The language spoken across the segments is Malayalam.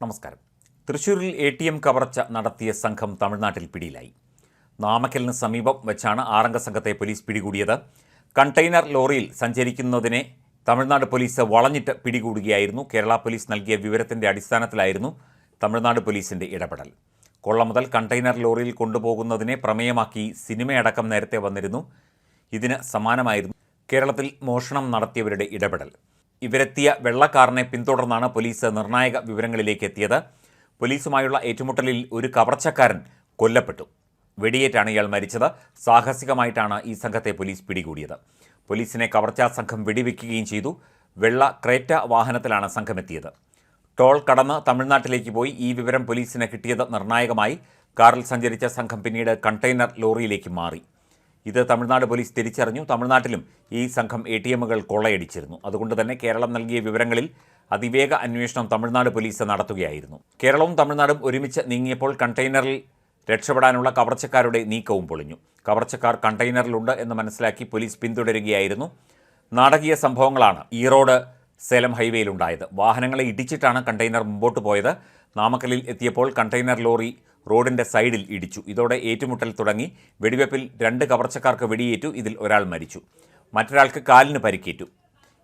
നമസ്കാരം. തൃശൂരിൽ എ ടി എം കവർച്ച നടത്തിയ സംഘം തമിഴ്നാട്ടിൽ പിടിയിലായി. നാമക്കലിന് സമീപം വെച്ചാണ് ആറംഗ സംഘത്തെ പോലീസ് പിടികൂടിയത്. കണ്ടെയ്നർ ലോറിയിൽ സഞ്ചരിക്കുന്നതിനെ തമിഴ്നാട് പോലീസ് വളഞ്ഞിട്ട് പിടികൂടുകയായിരുന്നു. കേരള പോലീസ് നൽകിയ വിവരത്തിന്റെ അടിസ്ഥാനത്തിലായിരുന്നു തമിഴ്നാട് പോലീസിന്റെ ഇടപെടൽ. കൊള്ള മുതൽ കണ്ടെയ്നർ ലോറിയിൽ കൊണ്ടുപോകുന്നതിനെ പ്രമേയമാക്കി സിനിമയടക്കം നേരത്തെ വന്നിരുന്നു. ഇതിന് സമാനമായിരുന്നു കേരളത്തിൽ മോഷണം നടത്തിയവരുടെ ഇടപെടൽ. ഇവരെത്തിയ വെള്ളക്കാരനെ പിന്തുടർന്നാണ് പോലീസ് നിർണായക വിവരങ്ങളിലേക്ക് എത്തിയത്. പോലീസുമായുള്ള ഏറ്റുമുട്ടലിൽ ഒരു കവർച്ചക്കാരൻ കൊല്ലപ്പെട്ടു. വെടിയേറ്റാണ് ഇയാൾ മരിച്ചത്. സാഹസികമായിട്ടാണ് ഈ സംഘത്തെ പോലീസ് പിടികൂടിയത്. പോലീസിനെ കവർച്ചാ സംഘം വെടിവെക്കുകയും ചെയ്തു. വെള്ള ക്രേറ്റ വാഹനത്തിലാണ് സംഘമെത്തിയത്. ടോൾ കടന്ന് തമിഴ്നാട്ടിലേക്ക് പോയി. ഈ വിവരം പോലീസിന് കിട്ടിയത് നിർണായകമായി. കാറിൽ സഞ്ചരിച്ച സംഘം പിന്നീട് കണ്ടെയ്നർ ലോറിയിലേക്ക് മാറി. ഇത് തമിഴ്നാട് പോലീസ് തിരിച്ചറിഞ്ഞു. തമിഴ്നാട്ടിലും ഈ സംഘം എ ടി എമ്മുകൾ കൊള്ളയടിച്ചിരുന്നു. അതുകൊണ്ട് തന്നെ കേരളം നൽകിയ വിവരങ്ങളിൽ അതിവേഗ അന്വേഷണം തമിഴ്നാട് പോലീസ് നടത്തുകയായിരുന്നു. കേരളവും തമിഴ്നാടും ഒരുമിച്ച് നീങ്ങിയപ്പോൾ കണ്ടെയ്നറിൽ രക്ഷപ്പെടാനുള്ള കവർച്ചക്കാരുടെ നീക്കവും പൊളിഞ്ഞു. കവർച്ചക്കാർ കണ്ടെയ്നറിലുണ്ട് എന്ന് മനസ്സിലാക്കി പോലീസ് പിന്തുടരുകയായിരുന്നു. നാടകീയ സംഭവങ്ങളാണ് ഈറോഡ് സേലം ഹൈവേയിലുണ്ടായത്. വാഹനങ്ങളെ ഇടിച്ചിട്ടാണ് കണ്ടെയ്നർ മുമ്പോട്ട് പോയത്. നാമക്കലിൽ എത്തിയപ്പോൾ കണ്ടെയ്നർ ലോറി റോഡിന്റെ സൈഡിൽ ഇടിച്ചു. ഇതോടെ ഏറ്റുമുട്ടൽ തുടങ്ങി. വെടിവെപ്പിൽ രണ്ട് കവർച്ചക്കാർക്ക് വെടിയേറ്റു. ഇതിൽ ഒരാൾ മരിച്ചു. മറ്റൊരാൾക്ക് കാലിന് പരിക്കേറ്റു.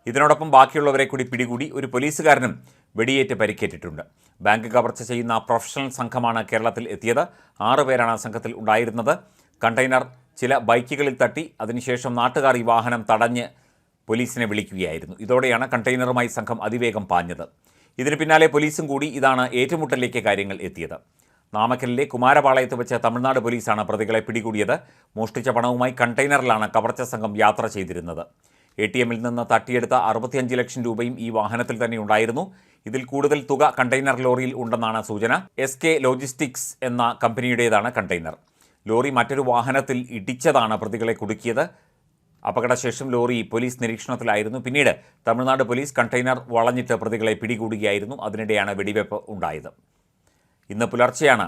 ഇതിനോടൊപ്പം ബാക്കിയുള്ളവരെ കൂടി പിടികൂടി ഒരു പോലീസുകാരനും വെടിയേറ്റ് പരിക്കേറ്റിട്ടുണ്ട്. ബാങ്ക് കവർച്ച ചെയ്യുന്ന പ്രൊഫഷണൽ സംഘമാണ് കേരളത്തിൽ എത്തിയത്. ആറ് പേരാണ് സംഘത്തിൽ ഉണ്ടായിരുന്നത്. കണ്ടെയ്നർ ചില ബൈക്കുകളിൽ തട്ടി. അതിനുശേഷം നാട്ടുകാർ ഈ വാഹനം തടഞ്ഞ് പോലീസിനെ വിളിക്കുകയായിരുന്നു. ഇതോടെയാണ് കണ്ടെയ്നറുമായി സംഘം അതിവേഗം പാഞ്ഞത്. ഇതിന് പിന്നാലെ പോലീസും കൂടി ഇതാണ് ഏറ്റുമുട്ടലിലേക്ക് കാര്യങ്ങൾ എത്തിയത്. നാമക്കലിലെ കുമാരപാളയത്ത് വെച്ച് തമിഴ്നാട് പോലീസാണ് പ്രതികളെ പിടികൂടിയത്. മോഷ്ടിച്ച പണവുമായി കണ്ടെയ്നറിലാണ് കവർച്ച സംഘം യാത്ര ചെയ്തിരുന്നത്. എ ടി എമ്മിൽ നിന്ന് തട്ടിയെടുത്ത അറുപത്തിയഞ്ച് ലക്ഷം രൂപയും ഈ വാഹനത്തിൽ തന്നെ ഉണ്ടായിരുന്നു. ഇതിൽ കൂടുതൽ തുക കണ്ടെയ്നർ ലോറിയിൽ ഉണ്ടെന്നാണ് സൂചന. എസ് കെ ലോജിസ്റ്റിക്സ് എന്ന കമ്പനിയുടേതാണ് കണ്ടെയ്നർ. ലോറി മറ്റൊരു വാഹനത്തിൽ ഇടിച്ചതാണ് പ്രതികളെ കുടുക്കിയത്. അപകടശേഷം ലോറി പോലീസ് നിരീക്ഷണത്തിലായിരുന്നു. പിന്നീട് തമിഴ്നാട് പോലീസ് കണ്ടെയ്നർ വളഞ്ഞിട്ട് പ്രതികളെ പിടികൂടുകയായിരുന്നു. അതിനിടെയാണ് വെടിവെപ്പ് ഉണ്ടായത്. ഇന്ന് പുലർച്ചെയാണ്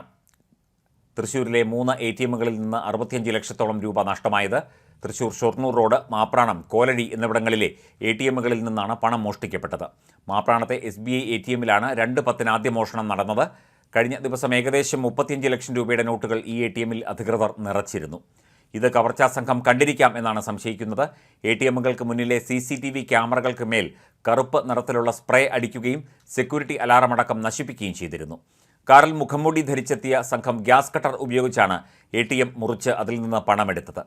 തൃശ്ശൂരിലെ മൂന്ന് എ ടി എമ്മുകളിൽ നിന്ന് അറുപത്തിയഞ്ച് ലക്ഷത്തോളം രൂപ നഷ്ടമായത്. തൃശൂർ ഷൊർണൂർ റോഡ് മാപ്രാണം കോലടി എന്നിവിടങ്ങളിലെ എ ടി എമ്മുകളിൽ നിന്നാണ് പണം മോഷ്ടിക്കപ്പെട്ടത്. മാപ്രാണത്തെ S B I A T എമ്മിലാണ് രണ്ട് പത്തിന് ആദ്യ മോഷണം നടന്നത്. കഴിഞ്ഞ ദിവസം ഏകദേശം മുപ്പത്തിയഞ്ച് ലക്ഷം രൂപയുടെ നോട്ടുകൾ ഈ എ ടി എമ്മിൽ അധികൃതർ നിറച്ചിരുന്നു. ഇത് കവർച്ചാ സംഘം കണ്ടിരിക്കാം എന്നാണ് സംശയിക്കുന്നത്. എ ടി എമ്മുകൾക്ക് മുന്നിലെ സി സി ടി വി ക്യാമറകൾക്ക് മേൽ കറുപ്പ് നിറത്തിലുള്ള സ്പ്രേ അടിക്കുകയും സെക്യൂരിറ്റി അലാറമടക്കം നശിപ്പിക്കുകയും ചെയ്തിരുന്നു. കാറിൽ മുഖംമൂടി ധരിച്ചെത്തിയ സംഘം ഗ്യാസ് കട്ടർ ഉപയോഗിച്ചാണ് എ ടി എം മുറിച്ച് അതിൽ നിന്ന് പണമെടുത്തത്.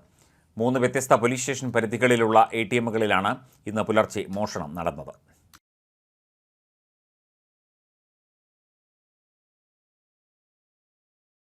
മൂന്ന് വ്യത്യസ്ത പോലീസ് സ്റ്റേഷൻ പരിധികളിലുള്ള എ ടി എമ്മുകളിലാണ് ഇന്ന് പുലർച്ചെ മോഷണം നടന്നത്.